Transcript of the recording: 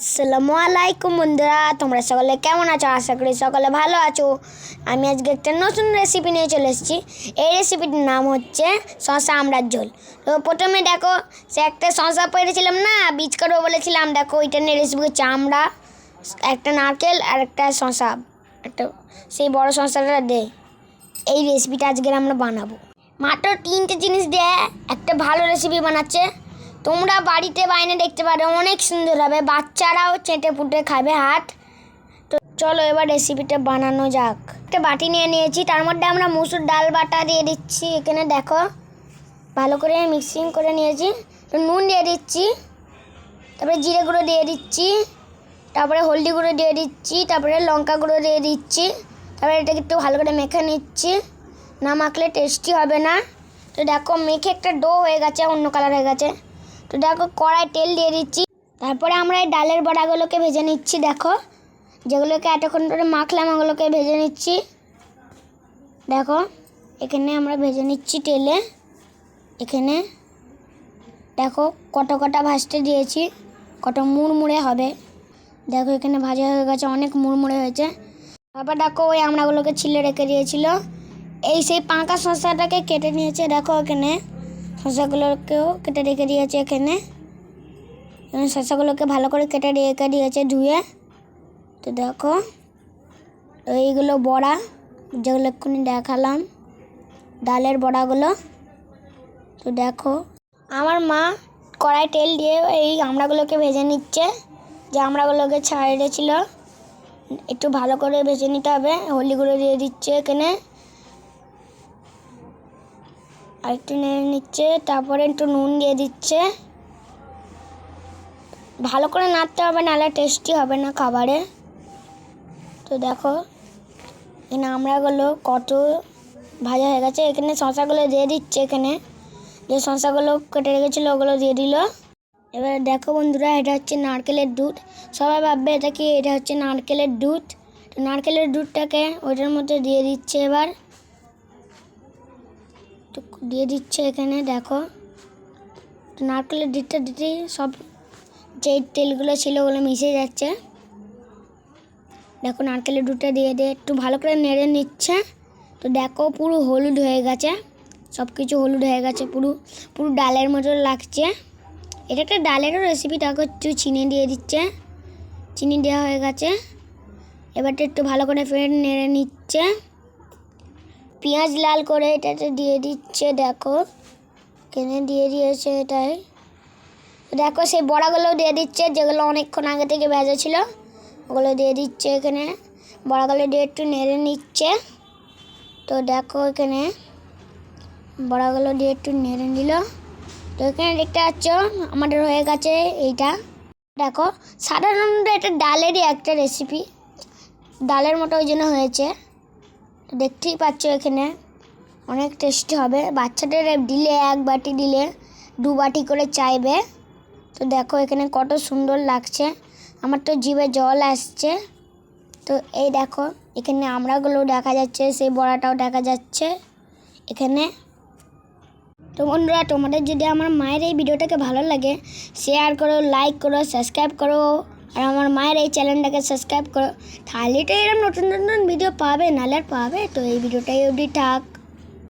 আসসালামু আলাইকুম বন্ধুরা, তোমরা সকলে কেমন আছো? আশা করি সকলে ভালো আছো। আমি আজকে একটা নতুন রেসিপি নিয়ে চলে এসেছি। এই রেসিপিটির নাম হচ্ছে শশা আমড়ার ঝোল। তো প্রথমে দেখো, সে একটা শশা পেরেছিলাম না, বীজ করব বলেছিলাম। দেখো ওইটা নিয়ে রেসিপি হচ্ছে আমড়া, একটা নারকেল আর একটা শশা একটা, সেই বড় শশাটা দে। এই রেসিপিটা আজকে আমরা বানাবো। মাত্র তিনটে জিনিস দিয়ে একটা ভালো রেসিপি বানাচ্ছে। তোমরা বাড়িতে বাইনে দেখতে পারো, অনেক সুন্দর হবে। বাচ্চারাও চেটে পুটে খাবে হাত। তো চলো এবার রেসিপিটা বানানো যাক। একটা বাটি নিয়ে নিয়েছি, তার মধ্যে আমরা মুসুর ডাল বাটা দিয়ে দিচ্ছি। এখানে দেখো, ভালো করে মিক্সিং করে নিয়েছি। তো নুন দিয়ে দিচ্ছি, তারপরে জিরে গুঁড়ো দিয়ে দিচ্ছি, তারপরে হলদি গুঁড়ো দিয়ে দিচ্ছি, তারপরে লঙ্কা গুঁড়ো দিয়ে দিচ্ছি, তারপরে এটাকে একটু ভালো করে মেখে নিচ্ছি। না মাখলে টেস্টি হবে না। তো দেখো, মেখে একটা ডো হয়ে গেছে, অন্য কালার হয়ে গেছে। তো দেখো কড়াই তেল দিয়ে দিচ্ছি। তারপরে আমরা এই ডালের বড়াগুলোকে ভেজে নিচ্ছি, দেখো। যেগুলোকে এতক্ষণ ধরে মাখলাম, ওগুলোকে ভেজে নিচ্ছি। দেখো, এখানে আমরা ভেজে নিচ্ছি তেলে। এখানে দেখো কত কটা ভাজতে দিয়েছি কত মুড়মুড়ে হবে। দেখো এখানে ভাজা হয়ে গেছে, অনেক মুড়মুড়ে হয়েছে। তারপর দেখো ওই আমড়াগুলোকে ছিলে রেখে দিয়েছিল। এই সেই পাঁকা শসাটাকে কেটে নিয়েছে, দেখো এখানে। শসাগুলোকেও কেটে রেখে দিয়েছে এখানে। এখানে শসাগুলোকে ভালো করে কেটে রেখে দিয়েছে ধুয়ে। তো দেখো এইগুলো বড়া, যেগুলো এক্ষুনি দেখালাম, ডালের বড়াগুলো। তো দেখো, আমার মা কড়াই তেল দিয়ে এই আমড়াগুলোকে ভেজে নিচ্ছে, যে আমড়াগুলোকে ছাড়িয়েছিল। একটু ভালো করে ভেজে নিতে হবে, হলদি গুঁড়ো দিয়ে দিচ্ছে এখানে। আর একটু নেড়ে নিচ্ছে, তারপরে একটু নুন দিয়ে দিচ্ছে। ভালো করে নাড়তে হবে, নাহলে টেস্টি হবে না খাবারে। তো দেখো, এখানে আমড়াগুলো কত ভাজা হয়ে গেছে। এখানে শশাগুলো দিয়ে দিচ্ছে এখানে। যে শশাগুলো কেটে রেখেছিলো, ওগুলো দিয়ে দিল। এবার দেখো বন্ধুরা, এটা হচ্ছে নারকেলের দুধ। সবাই ভাববে এটা কি? এটা হচ্ছে নারকেলের দুধ। নারকেলের দুধটাকে ওইটার মধ্যে দিয়ে দিচ্ছে এবার। তো দিয়ে দিচ্ছে এখানে, দেখো। নারকেলের দুধটা দিতেই সব যে তেলগুলো ছিল ওগুলো মিশে যাচ্ছে। দেখো নারকেলের দুধটা দিয়ে দিয়ে একটু ভালো করে নেড়ে নিচ্ছে। তো দেখো পুরো হলুদ হয়ে গেছে। সব কিছু হলুদ হয়ে গেছে, পুরো পুরো ডালের মতো লাগছে। এটা একটা ডালেরও রেসিপি দেখো একটু চিনি দিয়ে দিচ্ছে। চিনি দেওয়া হয়ে গেছে। এবারটা একটু ভালো করে ফের নেড়ে নিচ্ছে। পেঁয়াজ লাল করে এটাতে দিয়ে দিচ্ছে, দেখো। কেনে দিয়ে দিয়েছে এটাই। দেখো, সেই বড়াগুলো দিয়ে দিচ্ছে, যেগুলো অনেকক্ষণ আগে থেকে ভেজা ছিল, ওগুলো দিয়ে দিচ্ছে এখানে। বড়াগুলো দিয়ে একটু নেড়ে নিচ্ছে। তো দেখো এখানে, বড়াগুলো দিয়ে একটু নেড়ে নিল। তো এখানে দেখতে পাচ্ছ, আমাদের হয়ে গেছে এইটা। দেখো, সাধারণত এটা ডালেরই একটা রেসিপি ডালের মতো ওই জন্য হয়েছে। দেখতেই পাচ্ছ এখানে। অনেক টেস্টি হবে। বাচ্চাদের দিলে এক বাটি দিলে দু বাটি করে চাইবে। তো দেখো এখানে কত সুন্দর লাগছে। আমার তো জিভে জল আসছে। তো এই দেখো, এখানে আমড়াগুলো দেখা যাচ্ছে, সেই বড়াটাও দেখা যাচ্ছে এখানে। তো বন্ধুরা, তোমাদের যদি আমার মায়ের এই ভিডিওটাকে ভালো লাগে শেয়ার করো লাইক করো সাবস্ক্রাইব করো। আর আমার মায়ের এই চ্যানেলটাকে সাবস্ক্রাইব করো। তাহলে তো এরকম নতুন নতুন ভিডিও পাবে নালে পাবে। তো এই ভিডিওটাই অবধি থাক।